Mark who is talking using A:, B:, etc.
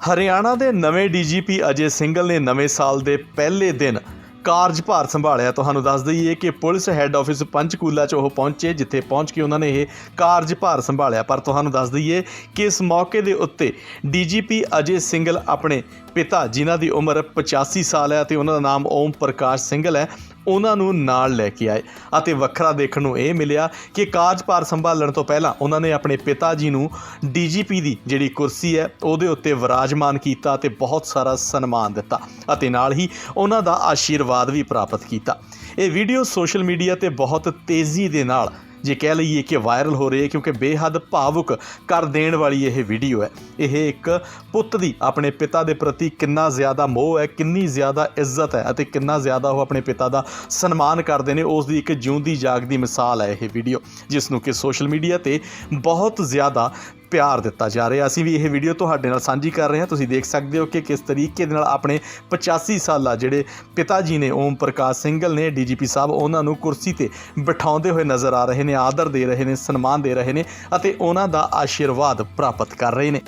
A: ਹਰਿਆਣਾ ਦੇ ਨਵੇਂ ਡੀਜੀਪੀ ਅਜੇ ਸਿੰਗਲ ਨੇ ਨਵੇਂ ਸਾਲ ਦੇ ਪਹਿਲੇ ਦਿਨ ਕਾਰਜਭਾਰ ਸੰਭਾਲਿਆ। ਤੁਹਾਨੂੰ ਦੱਸ ਦਈਏ ਕਿ ਪੁਲਿਸ ਹੈੱਡ ਆਫਿਸ ਪੰਚਕੂਲਾ 'ਚ ਉਹ ਪਹੁੰਚੇ, ਜਿੱਥੇ ਪਹੁੰਚ ਕੇ ਉਹਨਾਂ ਨੇ ਇਹ ਕਾਰਜਭਾਰ ਸੰਭਾਲਿਆ। ਪਰ ਤੁਹਾਨੂੰ ਦੱਸ ਦਈਏ ਕਿ ਇਸ ਮੌਕੇ ਦੇ ਉੱਤੇ ਡੀਜੀਪੀ ਅਜੇ ਸਿੰਗਲ ਆਪਣੇ ਪਿਤਾ, ਜਿਨ੍ਹਾਂ ਦੀ ਉਮਰ 85 ਸਾਲ ਹੈ ਅਤੇ ਉਹਨਾਂ ਦਾ ਨਾਮ ਓਮ ਪ੍ਰਕਾਸ਼ ਸਿੰਗਲ ਹੈ, ਉਹਨਾਂ ਨੂੰ ਨਾਲ ਲੈ ਕੇ ਆਏ ਅਤੇ ਵੱਖਰਾ ਦੇਖਣ ਨੂੰ ਇਹ ਮਿਲਿਆ ਕਿ ਕਾਰਜਭਾਰ ਸੰਭਾਲਣ ਤੋਂ ਪਹਿਲਾਂ ਉਹਨਾਂ ਨੇ ਆਪਣੇ ਪਿਤਾ ਜੀ ਨੂੰ ਡੀਜੀਪੀ ਦੀ ਜਿਹੜੀ ਕੁਰਸੀ ਹੈ, ਉਹਦੇ ਉੱਤੇ ਵਿਰਾਜਮਾਨ ਕੀਤਾ ਤੇ ਬਹੁਤ ਸਾਰਾ ਸਨਮਾਨ ਦਿੱਤਾ ਅਤੇ ਨਾਲ ਹੀ ਉਹਨਾਂ ਦਾ ਆਸ਼ੀਰਵਾਦ ਵੀ ਪ੍ਰਾਪਤ ਕੀਤਾ। ਇਹ ਵੀਡੀਓ ਸੋਸ਼ਲ ਮੀਡੀਆ ਤੇ ਬਹੁਤ ਤੇਜ਼ੀ ਦੇ ਨਾਲ, ਜੇ ਕਹਿ ਲਈਏ ਕਿ ਵਾਇਰਲ ਹੋ ਰਹੀ ਹੈ, ਕਿਉਂਕਿ ਬੇਹੱਦ ਭਾਵੁਕ ਕਰ ਦੇਣ ਵਾਲੀ ਇਹ ਵੀਡੀਓ ਹੈ। ਇਹ ਇੱਕ ਪੁੱਤ ਦੀ ਆਪਣੇ ਪਿਤਾ ਦੇ ਪ੍ਰਤੀ ਕਿੰਨਾ ਜ਼ਿਆਦਾ ਮੋਹ ਹੈ, ਕਿੰਨੀ ਜ਼ਿਆਦਾ ਇੱਜ਼ਤ ਹੈ ਅਤੇ ਕਿੰਨਾ ਜ਼ਿਆਦਾ ਉਹ ਆਪਣੇ ਪਿਤਾ ਦਾ ਸਨਮਾਨ ਕਰਦੇ ਨੇ, ਉਸ ਦੀ ਇੱਕ ਜਿਉਂਦੀ ਜਾਗਦੀ ਮਿਸਾਲ ਹੈ ਇਹ ਵੀਡੀਓ, ਜਿਸ ਨੂੰ ਕਿ ਸੋਸ਼ਲ ਮੀਡੀਆ ਤੇ ਬਹੁਤ ਜ਼ਿਆਦਾ ਪਿਆਰ ਦਿੱਤਾ ਜਾ ਰਿਹਾ। ਅਸੀਂ ਵੀ ਇਹ ਵੀਡੀਓ ਤੁਹਾਡੇ ਨਾਲ ਸਾਂਝੀ ਕਰ ਰਹੇ ਹਾਂ। ਤੁਸੀਂ ਦੇਖ ਸਕਦੇ ਹੋ ਕਿ ਕਿਸ ਤਰੀਕੇ ਦੇ ਨਾਲ ਆਪਣੇ 85 ਸਾਲਾ ਜਿਹੜੇ ਪਿਤਾ ਜੀ ਨੇ, ਓਮ ਪ੍ਰਕਾਸ਼ ਸਿੰਘਲ ਨੇ ਡੀਜੀਪੀ ਸਾਹਿਬ, ਉਹਨਾਂ ਨੂੰ ਕੁਰਸੀ ਤੇ ਬਿਠਾਉਂਦੇ ਹੋਏ ਨਜ਼ਰ ਆ ਰਹੇ ਨੇ, ਆਦਰ ਦੇ ਰਹੇ ਨੇ, ਸਨਮਾਨ ਦੇ ਰਹੇ ਨੇ ਅਤੇ ਉਹਨਾਂ ਦਾ ਆਸ਼ੀਰਵਾਦ ਪ੍ਰਾਪਤ ਕਰ ਰਹੇ ਨੇ।